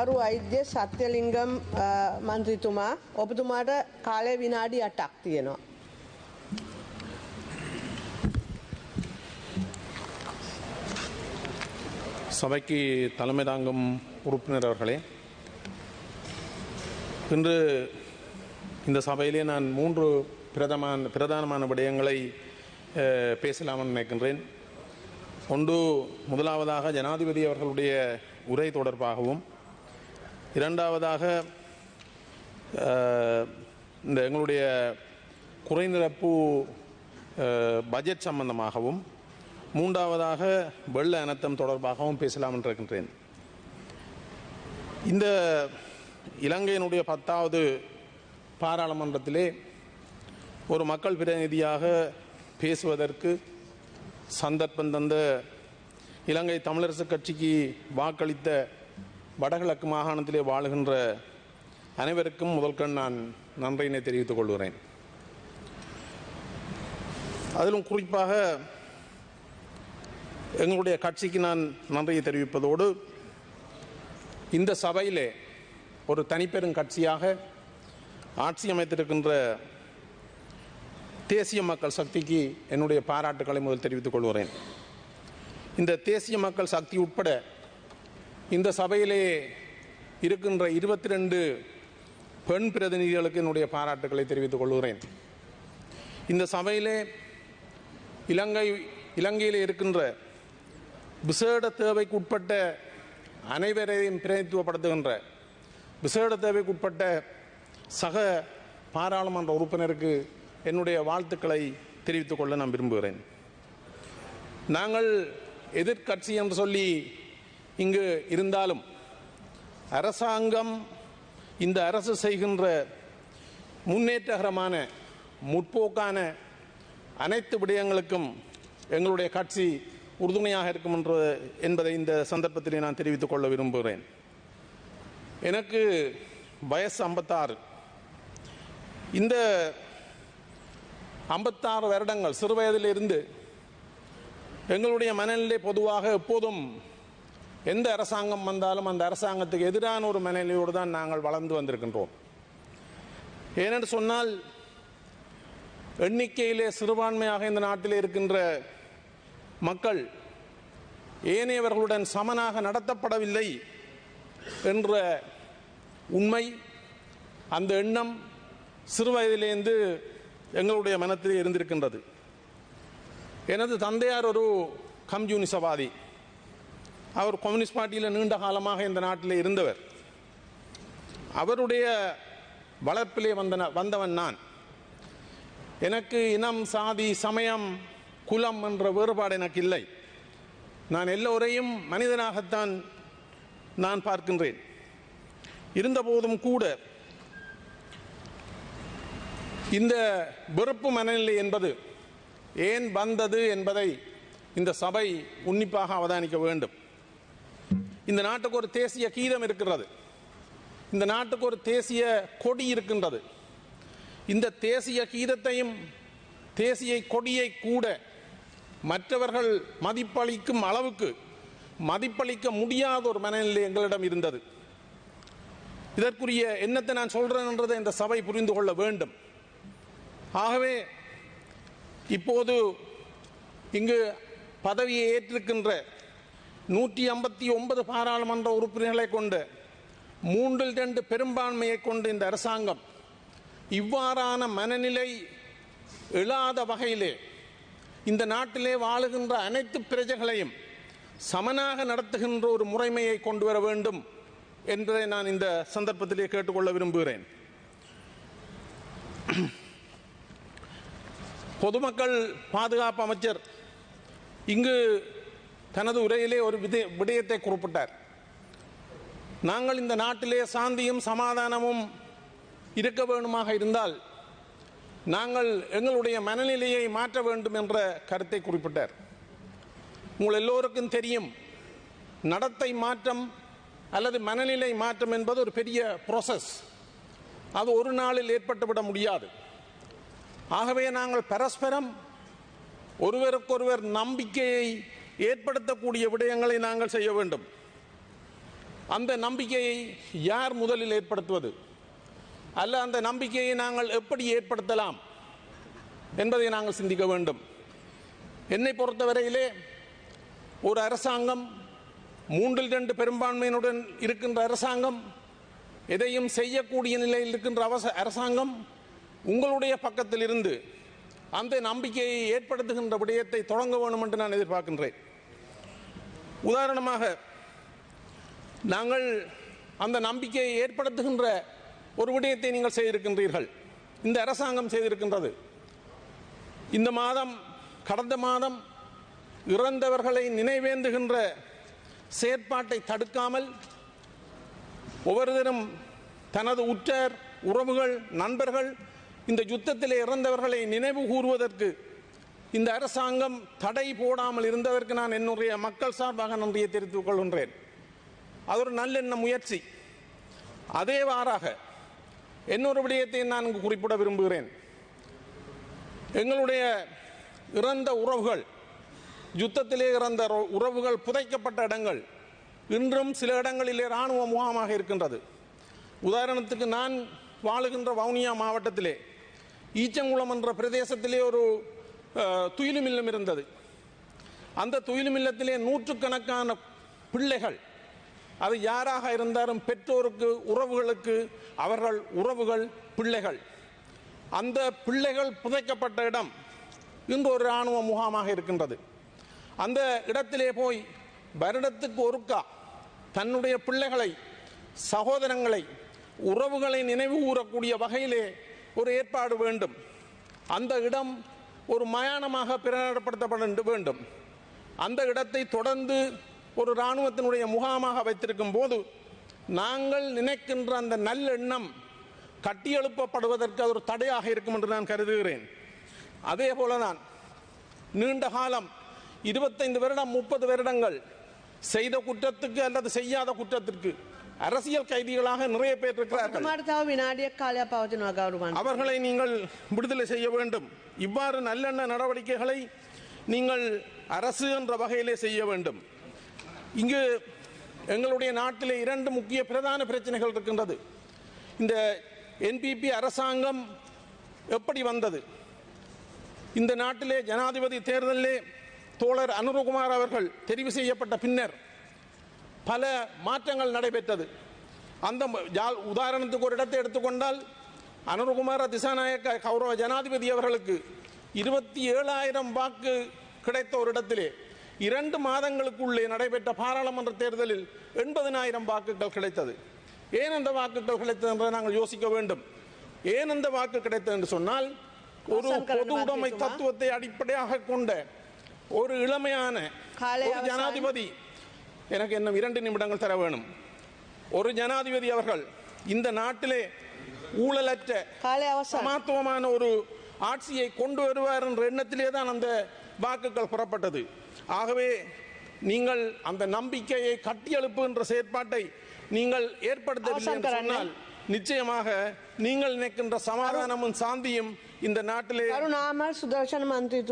අරු වෛද්‍ය සත්‍යලිංගම් අ, මන්ත්‍රීතුමා ඔබතුමාට කාලය විනාඩි අටක් තියෙනවා. சபைக்கு தலைமை தாங்கும் உறுப்பினர் அவர்களே இன்று இந்த சபையிலே நான் மூன்று பிரதமான பிரதானமான விடயங்களை அஹ், பேசலாம்னு நினைக்கின்றேன் ஒன்று முதலாவதாக ஜனாதிபதி அவர்களுடைய உரை தொடர்பாகவும் இரண்டாவதாக இந்த எங்களுடைய குறைநிரப்பு பட்ஜெட் சம்பந்தமாகவும் மூன்றாவதாக வெள்ள அனர்த்தம் தொடர்பாகவும் பேசலாம் என்று இருக்கின்றேன் இந்த இலங்கையினுடைய பத்தாவது பாராளுமன்றத்திலே ஒரு மக்கள் பிரதிநிதியாக பேசுவதற்கு சந்தர்ப்பம் தந்த இலங்கை தமிழரசு கட்சிக்கு வாக்களித்த வடகிழக்கு மாகாணத்திலே வாழுகின்ற அனைவருக்கும் முதல்கண் நான் நன்றியினை தெரிவித்துக் கொள்கிறேன். அதிலும் குறிப்பாக எங்களுடைய கட்சிக்கு நான் நன்றியை தெரிவிப்பதோடு இந்த சபையிலே ஒரு தனிப்பெரும் கட்சியாக ஆட்சி அமைத்திருக்கின்ற தேசிய மக்கள் சக்திக்கு என்னுடைய பாராட்டுக்களை முதல் தெரிவித்துக் கொள்கிறேன். இந்த தேசிய மக்கள் சக்தி உட்பட இந்த சபையிலே இருக்கின்ற இருபத்தி ரெண்டு பெண் பிரதிநிதிகளுக்கு என்னுடைய பாராட்டுக்களை தெரிவித்துக் கொள்கிறேன். இந்த சபையிலே இலங்கை இலங்கையில் இருக்கின்ற விசேட தேவைக்கு உட்பட்ட அனைவரையும் பிரதித்துவப்படுத்துகின்ற விசேட தேவைக்கு உட்பட்ட சக பாராளுமன்ற உறுப்பினருக்கு என்னுடைய வாழ்த்துக்களை தெரிவித்துக் கொள்ள நான் விரும்புகிறேன். நாங்கள் எதிர்க்கட்சி என்று சொல்லி இங்கு இருந்தாலும் அரசாங்கம் இந்த அரசு செய்கின்ற முன்னேற்றகரமான முற்போக்கான அனைத்து விடயங்களுக்கும் எங்களுடைய கட்சி உறுதுணையாக இருக்கும் என்று என்பதை இந்த சந்தர்ப்பத்திலே நான் தெரிவித்துக் கொள்ள விரும்புகிறேன். எனக்கு வயசு ஐம்பத்தாறு. இந்த ஐம்பத்தாறு வருடங்கள் சிறு வயதிலிருந்து எங்களுடைய மனநிலை பொதுவாக எப்போதும் எந்த அரசாங்கம் வந்தாலும் அந்த அரசாங்கத்துக்கு எதிரான ஒரு மனநிலையோடு தான் நாங்கள் வளர்ந்து வந்திருக்கின்றோம். ஏனென்று சொன்னால் எண்ணிக்கையிலே சிறுபான்மையாக இந்த நாட்டில் இருக்கின்ற மக்கள் ஏனையவர்களுடன் சமனாக நடத்தப்படவில்லை என்ற உண்மை அந்த எண்ணம் சிறுவயதிலேருந்து எங்களுடைய மனத்தில் இருந்திருக்கின்றது. எனது தந்தையார் ஒரு கம்யூனிசவாதி. அவர் கம்யூனிஸ்ட் பார்ட்டியில் நீண்ட காலமாக இந்த நாட்டில் இருந்தவர். அவருடைய வளர்ப்பிலே வந்தன வந்தவன் நான். எனக்கு இனம் சாதி சமயம் குலம் என்ற வேறுபாடு எனக்கு இல்லை. நான் எல்லோரையும் மனிதனாகத்தான் நான் பார்க்கின்றேன். இருந்தபோதும் கூட இந்த வெறுப்பு மனநிலை என்பது ஏன் வந்தது என்பதை இந்த சபை உன்னிப்பாக அவதானிக்க வேண்டும். இந்த நாட்டுக்கு ஒரு தேசிய கீதம் இருக்கிறது இந்த நாட்டுக்கு ஒரு தேசிய கொடி இருக்கின்றது. இந்த தேசிய கீதத்தையும் தேசிய கொடியை கூட மற்றவர்கள் மதிப்பளிக்கும் அளவுக்கு மதிப்பளிக்க முடியாத ஒரு மனநிலை எங்களிடம் இருந்தது. இதற்குரிய எண்ணத்தை நான் சொல்கிறேன்ன்றதை இந்த சபை புரிந்து கொள்ள வேண்டும். ஆகவே இப்போது இங்கு பதவியை ஏற்றிருக்கின்ற நூற்றி ஐம்பத்தி ஒன்பது பாராளுமன்ற உறுப்பினர்களை கொண்டு மூன்றில் இரண்டு பெரும்பான்மையை கொண்டு இந்த அரசாங்கம் இவ்வாறான மனநிலை எழாத வகையிலே இந்த நாட்டிலே வாழுகின்ற அனைத்து பிரஜைகளையும் சமனாக நடத்துகின்ற ஒரு முறைமையை கொண்டு வர வேண்டும் என்பதை நான் இந்த சந்தர்ப்பத்திலே கேட்டுக்கொள்ள விரும்புகிறேன். பொதுமக்கள் பாதுகாப்பு அமைச்சர் இங்கு தனது உரையிலே ஒரு விதை விடயத்தை குறிப்பிட்டார். நாங்கள் இந்த நாட்டிலே சாந்தியும் சமாதானமும் இருக்க வேண்டுமாக இருந்தால் நாங்கள் எங்களுடைய மனநிலையை மாற்ற வேண்டும் என்ற கருத்தை குறிப்பிட்டார். உங்கள் எல்லோருக்கும் தெரியும் நடத்தை மாற்றம் அல்லது மனநிலை மாற்றம் என்பது ஒரு பெரிய ப்ராசஸ் அது ஒரு நாளில் ஏற்பட்டுவிட முடியாது. ஆகவே நாங்கள் பரஸ்பரம் ஒருவருக்கொருவர் நம்பிக்கையை ஏற்படுத்தக்கூடிய விடயங்களை நாங்கள் செய்ய வேண்டும். அந்த நம்பிக்கையை யார் முதலில் ஏற்படுத்துவது? அல்ல அந்த நம்பிக்கையை நாங்கள் எப்படி ஏற்படுத்தலாம் என்பதை நாங்கள் சிந்திக்க வேண்டும். என்னை பொறுத்தவரையிலே ஒரு அரசாங்கம் மூன்றில் ரெண்டு பெரும்பான்மையினுடன் இருக்கின்ற அரசாங்கம் எதையும் செய்யக்கூடிய நிலையில் இருக்கின்ற அவச அரசாங்கம் உங்களுடைய பக்கத்தில் இருந்து அந்த நம்பிக்கையை ஏற்படுத்துகின்ற விடயத்தை தொடங்க வேண்டும் என்று நான் எதிர்பார்க்கின்றேன். உதாரணமாக நாங்கள் அந்த நம்பிக்கையை ஏற்படுத்துகின்ற ஒரு விடயத்தை நீங்கள் செய்திருக்கின்றீர்கள். இந்த அரசாங்கம் செய்திருக்கின்றது. இந்த மாதம் கடந்த மாதம் இறந்தவர்களை நினைவேந்துகின்ற செயற்பாட்டை தடுக்காமல் ஒவ்வொருத்தரும் தனது உற்றார் உறவுகள் நண்பர்கள் இந்த யுத்தத்தில் இறந்தவர்களை நினைவு கூறுவதற்கு இந்த அரசாங்கம் தடை போடாமல் இருந்ததற்கு நான் என்னுடைய மக்கள் சார்பாக நன்றியை தெரிவித்துக் கொள்கின்றேன். அது ஒரு நல்லெண்ண முயற்சி. அதே வாராக இன்னொரு விடயத்தை நான் இங்கு குறிப்பிட விரும்புகிறேன். எங்களுடைய இறந்த உறவுகள் யுத்தத்திலே இறந்த உறவுகள் புதைக்கப்பட்ட இடங்கள் இன்றும் சில இடங்களிலே இராணுவ முகாமாக இருக்கின்றது. உதாரணத்துக்கு நான் வாழுகின்ற வவுனியா மாவட்டத்திலே ஈச்சங்குளம் என்ற பிரதேசத்திலே ஒரு துயிலுமில்லம் இருந்தது அந்த துயிலுமில்லத்திலே நூற்றுக்கணக்கான பிள்ளைகள் அது யாராக இருந்தாலும் பெற்றோருக்கு உறவுகளுக்கு அவர்கள் உறவுகள் பிள்ளைகள். அந்த பிள்ளைகள் புதைக்கப்பட்ட இடம் இன்று ஒரு இராணுவ முகாமாக இருக்கின்றது. அந்த இடத்திலே போய் வருடத்துக்கு ஒருக்கா தன்னுடைய பிள்ளைகளை சகோதரங்களை உறவுகளை நினைவு கூறக்கூடிய வகையிலே ஒரு ஏற்பாடு வேண்டும். அந்த இடம் ஒரு மயானமாக பிரகடப்படுத்தப்பட வேண்டும். அந்த இடத்தை தொடர்ந்து ஒரு இராணுவத்தினுடைய முகாமாக வைத்திருக்கும் போது நாங்கள் நினைக்கின்ற அந்த நல்லெண்ணம் கட்டியெழுப்பப்படுவதற்கு அது ஒரு தடையாக இருக்கும் என்று நான் கருதுகிறேன். அதே போல நான் நீண்ட காலம் இருபத்தைந்து வருடம் முப்பது வருடங்கள் செய்த குற்றத்துக்கு அல்லது செய்யாத குற்றத்திற்கு அரசியல் கைதிகளாக நிறைய பேர் இருக்கிறார்கள். அவர்களை நீங்கள் விடுதலை செய்ய வேண்டும். இவ்வாறு நல்லெண்ண நடவடிக்கைகளை நீங்கள் அரசு என்ற வகையிலே செய்ய வேண்டும். இங்கு எங்களுடைய நாட்டிலே இரண்டு முக்கிய பிரதான பிரச்சனைகள் இருக்கின்றது. இந்த என்பிபி அரசாங்கம் எப்படி வந்தது? இந்த நாட்டிலே ஜனாதிபதி தேர்தலிலே தோழர் அனுரகுமார் அவர்கள் தெரிவு செய்யப்பட்ட பின்னர் பல மாற்றங்கள் நடைபெற்றது. அந்த உதாரணத்துக்கு ஒரு இடத்தை எடுத்துக்கொண்டால் அனுரகுமார திசாநாயக்க கௌரவ ஜனாதிபதி அவர்களுக்கு இருபத்தி ஏழாயிரம் வாக்கு கிடைத்த ஒரு இடத்திலே இரண்டு மாதங்களுக்குள்ளே நடைபெற்ற பாராளுமன்ற தேர்தலில் எண்பதினாயிரம் வாக்குகள் கிடைத்தது. ஏன் அந்த வாக்குகள் கிடைத்தது என்பதை நாங்கள் யோசிக்க வேண்டும். ஏன் அந்த வாக்கு கிடைத்தது என்று சொன்னால் ஒரு பொது உடைமை தத்துவத்தை அடிப்படையாக கொண்ட ஒரு இளமையான ஒரு. ஜனாதிபதி எனக்கு இன்னும் இரண்டு நிமிடங்கள் தர வேணும். ஒரு ஜனாதிபதி அவர்கள் இந்த நாட்டிலே ஊழலற்ற சமத்துவமான ஒரு ஆட்சியை கொண்டு வருவார் என்ற எண்ணத்திலே தான் அந்த வாக்குகள் புறப்பட்டது. ஆகவே நீங்கள் அந்த நம்பிக்கையை கட்டியெழுப்பு என்ற செயற்பாட்டை நீங்கள் ஏற்படுத்தவில்லை என்று சொன்னால் நிச்சயமாக நீங்கள் நினைக்கின்ற சமாதானமும் சாந்தியும் இந்த நாட்டிலே சுதர்ஷன் மந்திரி